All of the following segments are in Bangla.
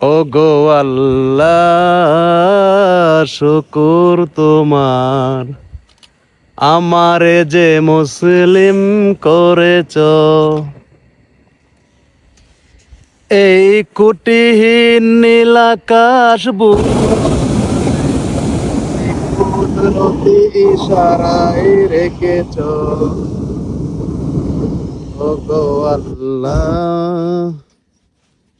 ও গো আল্লাহ, শুকুর তোমার। আমারে যে মুসলিম করেছ, এই কুটিহীন নীলাকাশ ইশারায় রেখেছ। ও গো আল্লাহ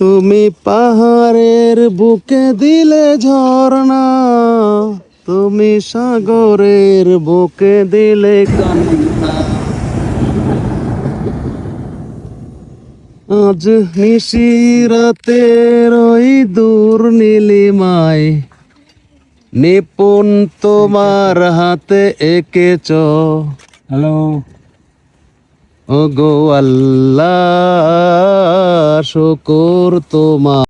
তুমি পাহাড়ের বুকে দিলে ঝর্ণা তুমি সাগরের বুকে দিলে কান্না। আজ নিশিরাতের ওই দূর নীলিমায় নিপুণ তোমার হাতে এঁকেছ। হ্যালো ও গো আল্লাহ। শুকুর তোমার।